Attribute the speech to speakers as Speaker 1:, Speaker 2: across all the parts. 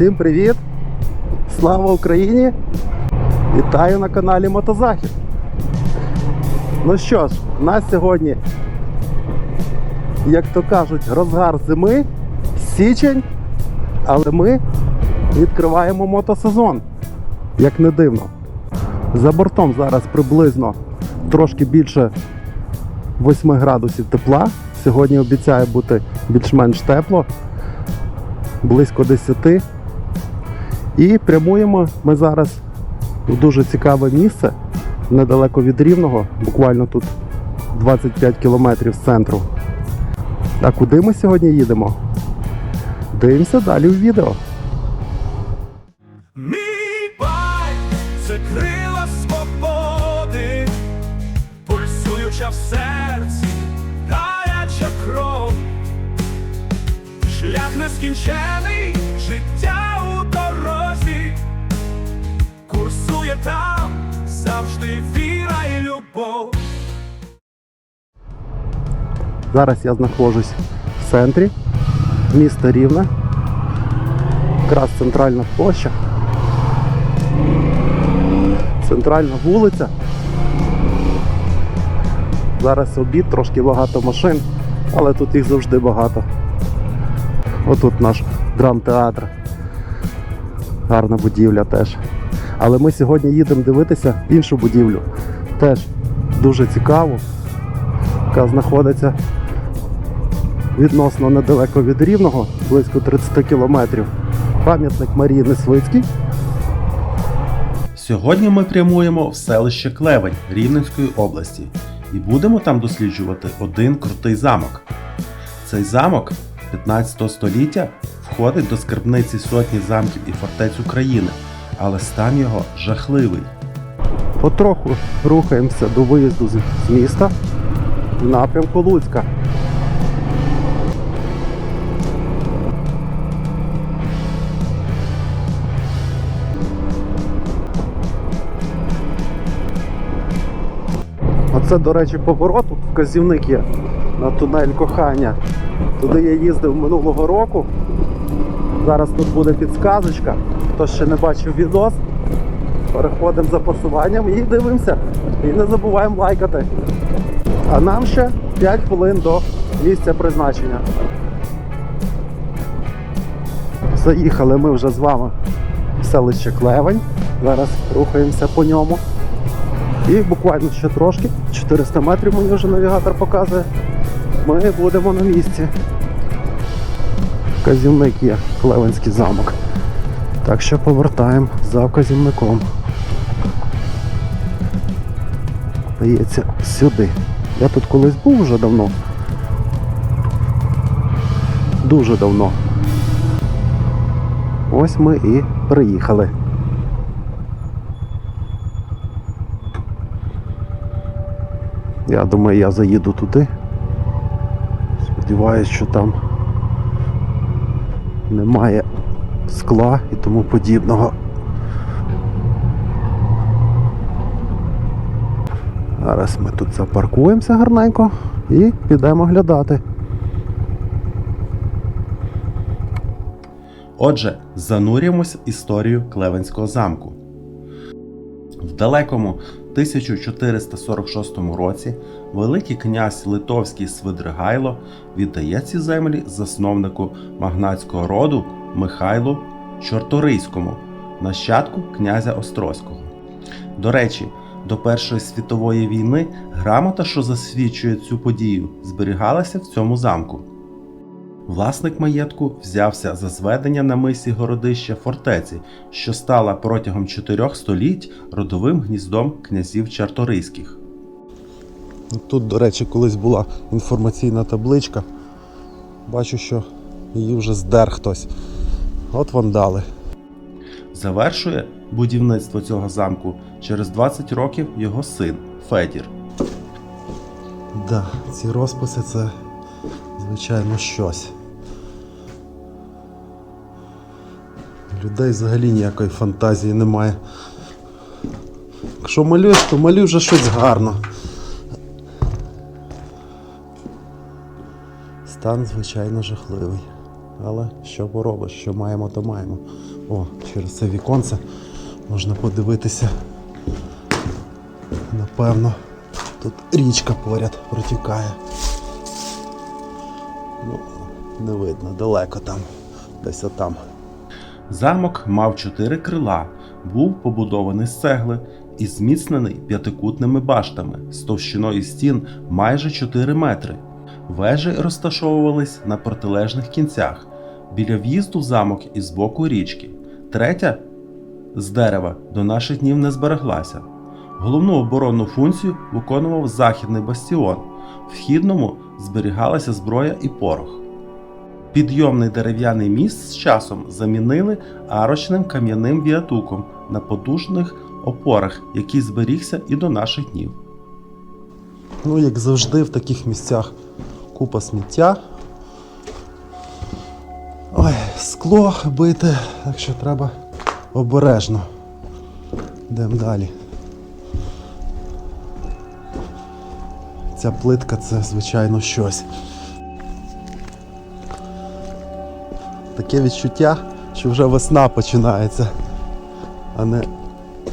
Speaker 1: Всім привіт! Слава Україні! Вітаю на каналі Мотозахід. Ну що ж, у нас сьогодні, як то кажуть, розгар зими, січень, але ми відкриваємо мотосезон, як не дивно. За бортом зараз приблизно трошки більше 8 градусів тепла. Сьогодні обіцяє бути більш-менш тепло, близько 10. І прямуємо ми зараз в дуже цікаве місце, недалеко від Рівного, буквально тут 25 кілометрів з центру. А куди ми сьогодні їдемо? Дивимося далі в відео.
Speaker 2: Мій це крила свободи, пульсуюча в серці, гаряча кров, шлях нескінчений, завжди віра і любов.
Speaker 1: Зараз я знаходжусь в центрі міста Рівне. Якраз центральна площа. Центральна вулиця. Зараз обід, трошки багато машин, але тут їх завжди багато. Отут наш драмтеатр. Гарна будівля теж. Але ми сьогодні їдемо дивитися іншу будівлю. Теж дуже цікаву, яка знаходиться відносно недалеко від Рівного, близько 30 кілометрів. Пам'ятник Марії Несвицькій.
Speaker 3: Сьогодні ми прямуємо в селище Клевень Рівненської області і будемо там досліджувати один крутий замок. Цей замок 15 століття входить до скарбниці сотні замків і фортець України, але стан його жахливий.
Speaker 1: Потроху рухаємося до виїзду з міста в напрямку Луцька. Оце, до речі, поворот, тут вказівник є на тунель кохання. Туди я їздив минулого року. Зараз тут буде підсказочка. Хто ще не бачив відос, Переходимо за посуванням і дивимося. І не забуваємо лайкати. А нам ще 5 хвилин до місця призначення. Заїхали ми вже з вами в селище Клевень. Зараз рухаємося по ньому. І буквально ще трошки, 400 метрів мені вже навігатор показує. Ми будемо на місці. Вказівник є Клевенський замок. Так що повертаємо за вказівником. Здається, сюди. Я тут колись був вже давно. Дуже давно. Ось ми і приїхали. Я думаю, я заїду туди. Сподіваюсь, що там немає скла і тому подібного. Зараз ми тут запаркуємося гарненько і підемо глядати.
Speaker 3: Отже, занурюємось в історію Клевенського замку. В далекому 1446 році Великий князь Литовський Свидригайло віддає ці землі засновнику магнатського роду Михайлу Чорторийському, нащадку князя Острозького. До речі, до Першої світової війни грамота, що засвідчує цю подію, зберігалася в цьому замку. Власник маєтку взявся за зведення на мисі городища фортеці, що стала протягом чотирьох століть родовим гніздом князів Чарторийських.
Speaker 1: Тут, до речі, колись була інформаційна табличка. Бачу, що її вже здер хтось. От вандали.
Speaker 3: Завершує будівництво цього замку через 20 років його син Федір.
Speaker 1: Да, ці розписи це, звичайно, щось. Людей взагалі ніякої фантазії немає. Якщо малюєш, то малюй вже щось гарно. Стан, звичайно, жахливий. Але що поробиш, що маємо, то маємо. О, через це віконце можна подивитися. Напевно, тут річка поряд протікає. Ну, не видно, далеко там, десь отам.
Speaker 3: Замок мав чотири крила, був побудований з цегли і зміцнений п'ятикутними баштами з товщиною стін майже 4 метри. Вежі розташовувались на протилежних кінцях, біля в'їзду в замок і з боку річки. Третя з дерева до наших днів не збереглася. Головну оборонну функцію виконував західний бастіон. Вхідному зберігалася зброя і порох. Підйомний дерев'яний міст з часом замінили арочним кам'яним віатуком на потужних опорах, який зберігся і до наших днів.
Speaker 1: Ну, як завжди, в таких місцях купа сміття. Скло бите, так що треба обережно. Йдемо далі. Ця плитка це, звичайно, щось. Таке відчуття, що вже весна починається, а не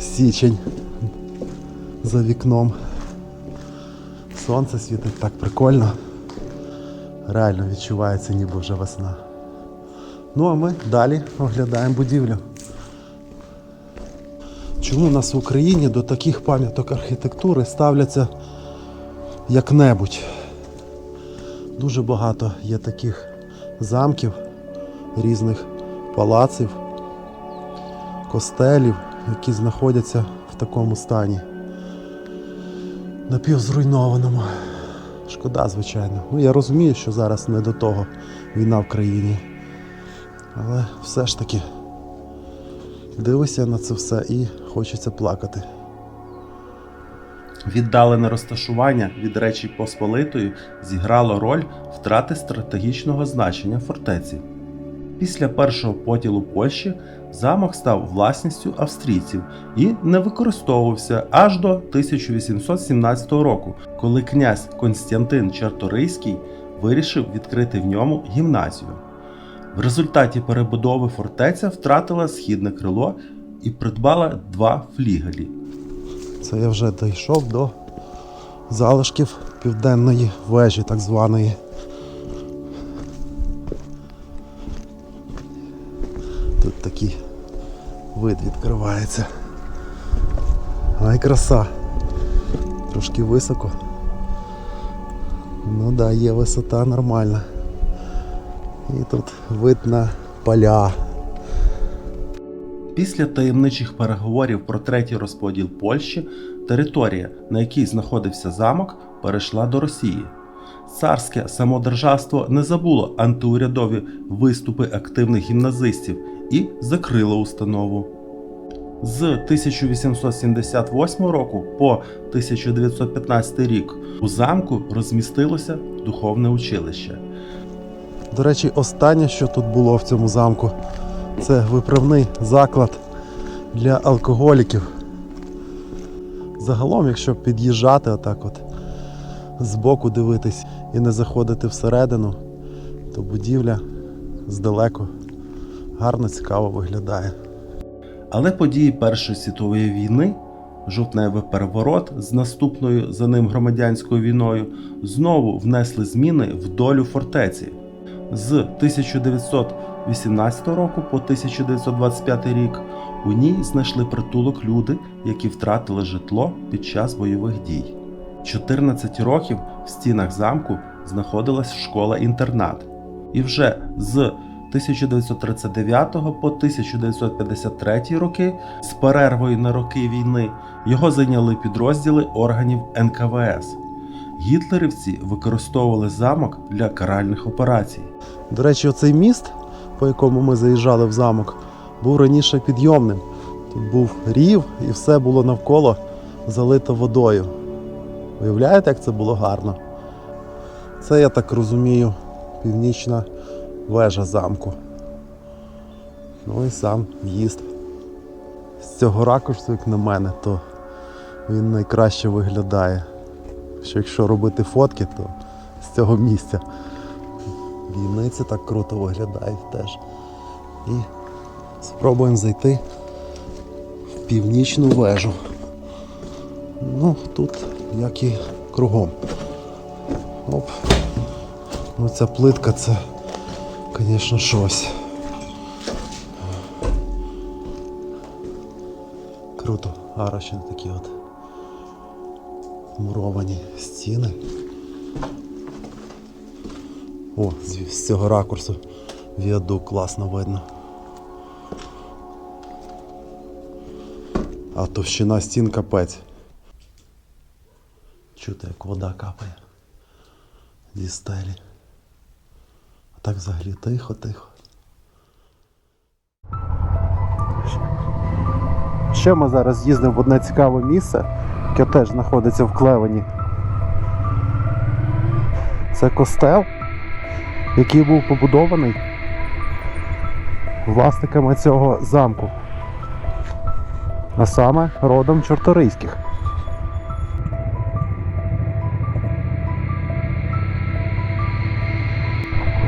Speaker 1: січень за вікном. Сонце світить так прикольно. Реально відчувається ніби вже весна. Ну а ми далі оглядаємо будівлю. Чому в нас в Україні до таких пам'яток архітектури ставляться як-небудь? Дуже багато є таких замків, різних палаців, костелів, які знаходяться в такому стані напівзруйнованому. Шкода, звичайно. Ну, я розумію, що зараз не до того війна в країні. Але все ж таки дивишся на це все і хочеться плакати.
Speaker 3: Віддалене розташування від Речі Посполитої зіграло роль втрати стратегічного значення фортеці. Після першого поділу Польщі замок став власністю австрійців і не використовувався аж до 1817 року, коли князь Константин Чарторийський вирішив відкрити в ньому гімназію. В результаті перебудови фортеця втратила східне крило і придбала два флігелі.
Speaker 1: Це я вже дійшов до залишків південної вежі, так званої. Тут такий вид відкривається. Ай, краса. Трошки високо. Ну да, є висота нормальна. І тут вид на поля.
Speaker 3: Після таємничих переговорів про третій розподіл Польщі територія, на якій знаходився замок, перейшла до Росії. Царське самодержавство не забуло антиурядові виступи активних гімназистів і закрило установу. З 1878 року по 1915 рік у замку розмістилося духовне училище.
Speaker 1: До речі, останнє, що тут було в цьому замку, це виправний заклад для алкоголіків. Загалом, якщо під'їжджати отак от збоку дивитись і не заходити всередину, то будівля здалеку гарно цікаво виглядає.
Speaker 3: Але події Першої світової війни, жовтневий переворот з наступною за ним громадянською війною, знову внесли зміни в долю фортеці. З 1918 року по 1925 рік у ній знайшли притулок люди, які втратили житло під час бойових дій. 14 років в стінах замку знаходилась школа-інтернат. І вже з 1939 по 1953 роки з перервою на роки війни його зайняли підрозділи органів НКВС. Гітлерівці використовували замок для каральних операцій.
Speaker 1: До речі, оцей міст, по якому ми заїжджали в замок, був раніше підйомним. Тут був рів і все було навколо залито водою. Уявляєте, як це було гарно? Це, я так розумію, північна вежа замку. Ну і сам в'їзд. З цього ракурсу, як на мене, то він найкраще виглядає. Що якщо робити фотки, то з цього місця Війниці так круто виглядають теж. І спробуємо зайти в північну вежу. Ну, тут як і кругом. Оп. Ну ця плитка це, звісно, щось. Круто, арочні такі от муровані стіни. О, з, цього ракурсу віадук класно видно. А товщина стін капець. Чути, як вода капає зі стелі. А так взагалі тихо-тихо. Ще ми зараз їздимо в одне цікаве місце, яке теж знаходиться в Клевені. Це костел, який був побудований власниками цього замку. А саме родом чорторийських.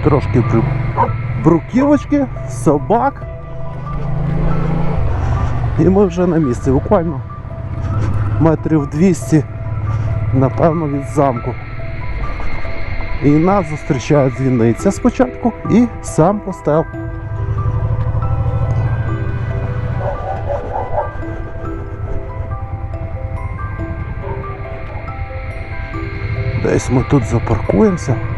Speaker 1: Трошки бруківочки, собак. І ми вже на місці, буквально метрів 200, напевно, від замку. І нас зустрічає дзвіниця спочатку і сам костел. Десь ми тут запаркуємося.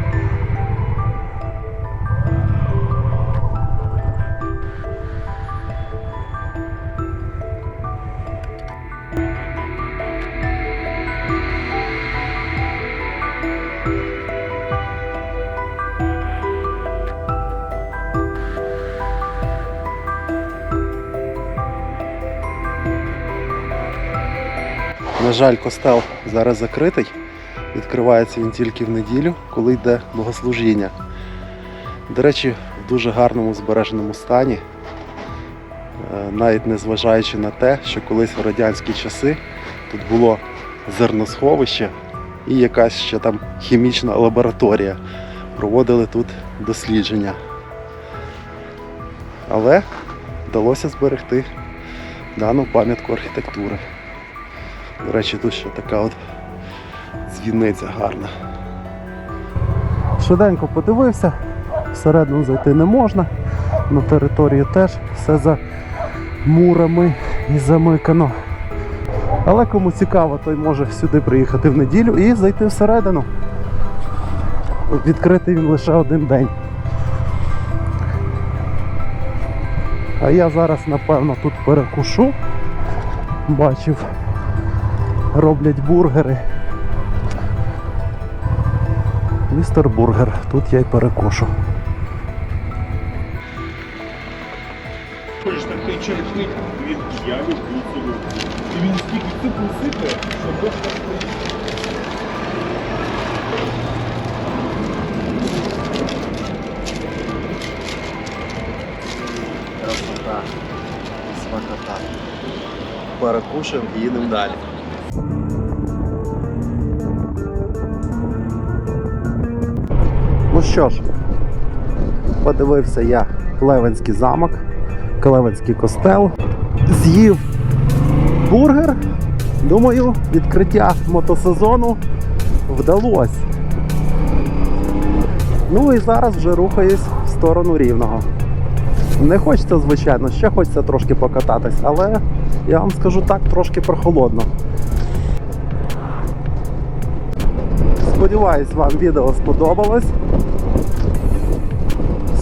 Speaker 1: Жаль, костел зараз закритий. Відкривається він тільки в неділю, коли йде богослужіння. До речі, в дуже гарному збереженому стані, Е, навіть незважаючи на те, що колись в радянські часи тут було зерносховище і якась ще там хімічна лабораторія. Проводили тут дослідження. Але вдалося зберегти дану пам'ятку архітектури. До речі, тут ще така от дзвіниця гарна. Швиденько подивився, всередину зайти не можна, на території теж все за мурами і замикано. Але кому цікаво, той може сюди приїхати в неділю і зайти всередину. Відкритий він лише один день. А я зараз, напевно, тут перекушу. Бачив, роблять бургери. Містер Бургер, тут я й
Speaker 4: він я люблю цього. І він стільки цукру сипе, що Бог стоїть.
Speaker 1: Красота, смакота. Перекушаємо і їдемо далі. Що ж, подивився я Клевенський замок, Клевенський костел, з'їв бургер. Думаю, відкриття мотосезону вдалося. Ну і зараз вже рухаюсь в сторону рівного. Не хочеться, звичайно, ще хочеться трошки покататись, але я вам скажу так, трошки прохолодно. Сподіваюсь, вам відео сподобалось.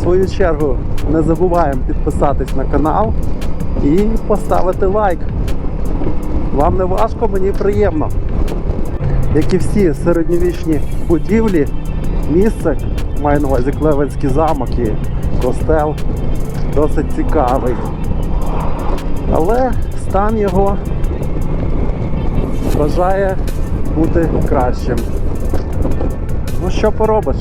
Speaker 1: Свою чергу не забуваємо підписатись на канал і поставити лайк. Вам не важко, мені приємно. Як і всі середньовічні будівлі, місце, маю на увазі Клевенський замок і костел, досить цікавий. Але стан його бажає бути кращим. Ну що поробиш?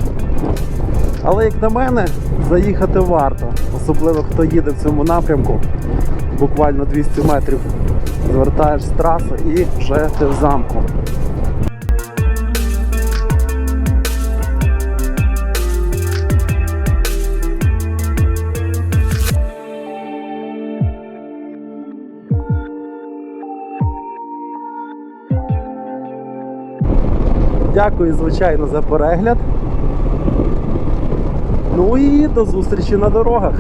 Speaker 1: Але як на мене, заїхати варто, особливо хто їде в цьому напрямку, буквально 200 метрів звертаєш з траси і вже ти в замку. Дякую, звичайно, за перегляд. Ну і до зустрічі на дорогах.